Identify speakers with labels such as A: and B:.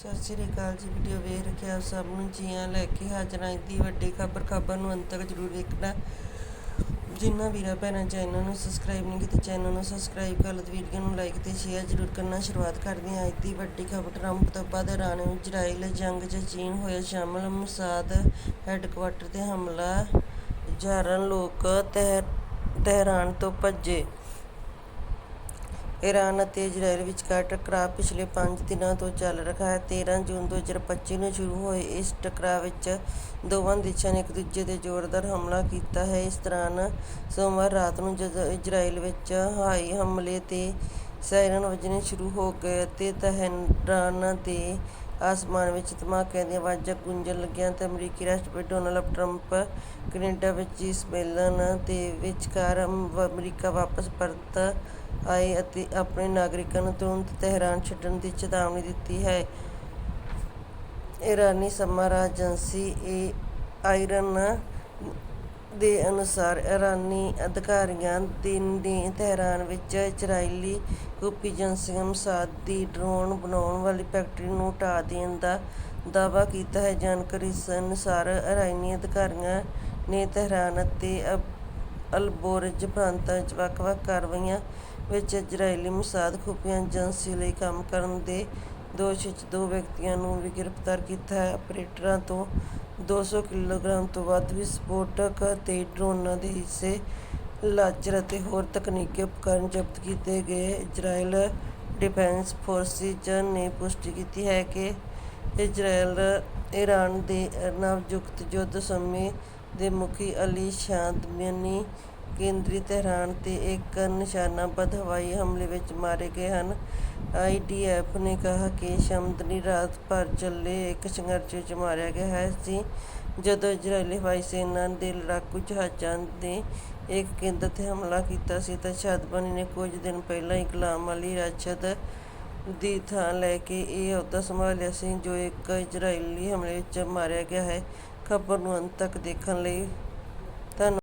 A: ਸਤਿ ਸ੍ਰੀ ਅਕਾਲ ਜੀ ਵੀਡੀਓ ਵੇਖ ਰੱਖਿਆ ਸਭ ਨੂੰ ਜੀਆਂ ਲੈ ਕੇ ਹਾਜ਼ਰ ਹਾਂ। ਦੀ ਵੱਡੀ ਖਬਰ ਖਬਰ ਨੂੰ ਅੰਤ ਤੱਕ ਜ਼ਰੂਰ ਵੇਖਣਾ। ਜਿਨ੍ਹਾਂ ਵੀਰਾਂ ਭੈਣਾਂ ਚੈਨਲ ਨੂੰ ਸਬਸਕ੍ਰਾਈਬ ਨਹੀਂ ਕੀਤਾ ਚੈਨਲ ਨੂੰ ਸਬਸਕ੍ਰਾਈਬ ਕਰ ਲਓ ਤੇ ਵੀਡੀਓ ਨੂੰ ਲਾਈਕ ਤੇ ਸ਼ੇਅਰ ਜ਼ਰੂਰ ਕਰਨਾ। ਸ਼ੁਰੂਆਤ ਕਰਦੇ ਹਾਂ। ਅੱਜ ਦੀ ਵੱਡੀ ਖਬਰ ਟਰੰਪ ਤੋਂ ਬਾਅਦ ਇਰਾਨ ਵਿੱਚ ਇਜ਼ਰਾਈਲ ਜੰਗ 'ਚ ਚੀਨ ਹੋਇਆ। ਸ਼ਾਮਲ ਮਸਾਦ ਹੈੱਡਕੁਆਟਰ ਤੇ ਹਮਲਾ, ਹਜ਼ਾਰਾਂ ਲੋਕ ਤਹਿ, ਤਹਿਰਾਨ ਤੋਂ ਭੱਜੇ। ਈਰਾਨ ਅਤੇ ਇਜ਼ਰਾਈਲ ਵਿਚਕਾਰ ਟਕਰਾਅ ਪਿਛਲੇ ਪੰਜ ਦਿਨਾਂ ਤੋਂ ਚੱਲ ਰਿਹਾ ਹੈ। 13 ਜੂਨ 2025 ਨੂੰ ਸ਼ੁਰੂ ਹੋਏ ਇਸ ਟਕਰਾਅ ਵਿੱਚ ਦੋਵਾਂ ਦੇਸ਼ਾਂ ਨੇ ਇੱਕ ਦੂਜੇ ਤੇ ਜ਼ੋਰਦਾਰ ਹਮਲਾ ਕੀਤਾ ਹੈ। ਇਸ ਦੌਰਾਨ ਸੋਮਵਾਰ ਰਾਤ ਨੂੰ ਜਦੋਂ ਇਜ਼ਰਾਈਲ ਵਿੱਚ ਹਵਾਈ ਹਮਲੇ ਤੇ ਸਾਇਰਨ ਵੱਜਣੇ ਸ਼ੁਰੂ ਹੋ ਗਏ ਅਤੇ ਤਹਿਰਾਨ ਦੇ ਆਸਮਾਨ ਵਿੱਚ ਧਮਾਕਿਆਂ ਦੀਆਂ ਆਵਾਜ਼ਾਂ ਗੂੰਜਣ ਲੱਗੀਆਂ ਤੇ ਅਮਰੀਕੀ ਰਾਸ਼ਟਰਪਤੀ ਡੋਨਾਲਡ ਟਰੰਪ ਕੈਨੇਡਾ ਵਿੱਚ ਇਸ ਮੇਲਨ ਦੇ ਵਿਚਕਾਰ ਅਮਰੀਕਾ ਵਾਪਸ ਪਰਤ ਆਏ ਅਤੇ ਆਪਣੇ ਨਾਗਰਿਕਾਂ ਨੂੰ ਤੁਰੰਤ ਤਹਿਰਾਨ ਛੱਡਣ ਦੀ ਚੇਤਾਵਨੀ ਦਿੱਤੀ ਹੈ। ਈਰਾਨੀ ਸਮਾਚਾਰ ਏਜੰਸੀ ਏ ਆਇਰਨ ਦੇ ਅਨੁਸਾਰ ਇਰਾਨੀ ਅਧਿਕਾਰੀਆਂ ਨੇ ਤਹਿਰਾਨ ਵਿੱਚ ਇਜ਼ਰਾਈਲੀ ਖੁਫੀਆ ਏਜੰਸੀ ਮੋਸਾਦ ਦੀ ਡਰੋਨ ਬਣਾਉਣ ਵਾਲੀ ਫੈਕਟਰੀ ਨੂੰ ਢਾਹ ਦੇਣ ਦਾ ਦਾਅਵਾ ਕੀਤਾ ਹੈ। ਜਾਣਕਾਰੀ ਅਨੁਸਾਰ ਇਰਾਨੀ ਅਧਿਕਾਰੀਆਂ ਨੇ ਤਹਿਰਾਨ ਅਤੇ ਅਲਬੋਰਜ ਪ੍ਰਾਂਤਾਂ ਵਿੱਚ ਵੱਖ-ਵੱਖ ਕਾਰਵਾਈਆਂ ਵਿੱਚ ਇਜ਼ਰਾਈਲੀ ਮੋਸਾਦ ਖੁਫੀਆ ਏਜੰਸੀ ਲਈ ਕੰਮ ਕਰਨ ਦੇ ਦੋਸ਼ ਵਿੱਚ ਦੋ ਵਿਅਕਤੀਆਂ ਨੂੰ ਵੀ ਗ੍ਰਿਫਤਾਰ ਕੀਤਾ ਹੈ। ਆਪਰੇਟਰਾਂ ਤੋਂ ਦੋ ਸੌ ਕਿਲੋਗ੍ਰਾਮ ਤੋਂ ਵੱਧ ਵਿਸਫੋਟਕ ਅਤੇ ਡਰੋਨਾਂ ਦੇ ਹਿੱਸੇ, ਲਾਂਚਰ ਅਤੇ ਹੋਰ ਤਕਨੀਕੀ ਉਪਕਰਣ ਜ਼ਬਤ ਕੀਤੇ ਗਏ। ਇਜ਼ਰਾਈਲ ਡਿਫੈਂਸ ਫੋਰਸਿਜ਼ ਨੇ ਪੁਸ਼ਟੀ ਕੀਤੀ ਹੈ ਕਿ ਇਜ਼ਰਾਈਲ ਈਰਾਨ ਦੇ ਨਵ-ਨਿਯੁਕਤ ਯੁੱਧ ਸਮੇਂ ਦੇ ਮੁਖੀ ਅਲੀ ਸ਼ਾਦਮਨੀ ਕੇਂਦਰੀ ਤਹਿਰਾਨ ਤੇ ਇੱਕ ਨਿਸ਼ਾਨਾਬੱਧ ਹਵਾਈ ਹਮਲੇ ਵਿੱਚ ਮਾਰੇ ਗਏ ਹਨ। ਆਈਡੀਐਫ ਨੇ ਕਿਹਾ ਕਿ ਸ਼ਮਦਨੀ ਰਾਤ ਭਰ ਚੱਲੇ ਇੱਕ ਸੰਘਰਸ਼ ਵਿੱਚ ਮਾਰਿਆ ਗਿਆ ਸੀ ਜਦੋਂ ਇਜ਼ਰਾਈਲੀ ਹਵਾਈ ਸੈਨਾ ਦੇ ਲੜਾਕੂ ਜਹਾਜ਼ਾਂ ਨੇ ਇੱਕ ਕੇਂਦਰ ਤੇ ਹਮਲਾ ਕੀਤਾ ਸੀ ਤਾਂ ਸ਼ਾਦਮਨੀ ਨੇ ਕੁਝ ਦਿਨ ਪਹਿਲਾਂ ਹੀ ਗੁਲਾਮ ਅਲੀ ਰਾਸ਼ਦ ਦੀ ਥਾਂ ਲੈ ਕੇ ਇਹ ਅਹੁਦਾ ਸੰਭਾਲਿਆ ਸੀ, ਜੋ ਇੱਕ ਇਜ਼ਰਾਈਲੀ ਹਮਲੇ ਵਿੱਚ ਮਾਰਿਆ ਗਿਆ ਹੈ। ਖਬਰ ਨੂੰ ਅੰਤ ਤੱਕ ਦੇਖਣ ਲਈ ਧੰਨਵਾਦ।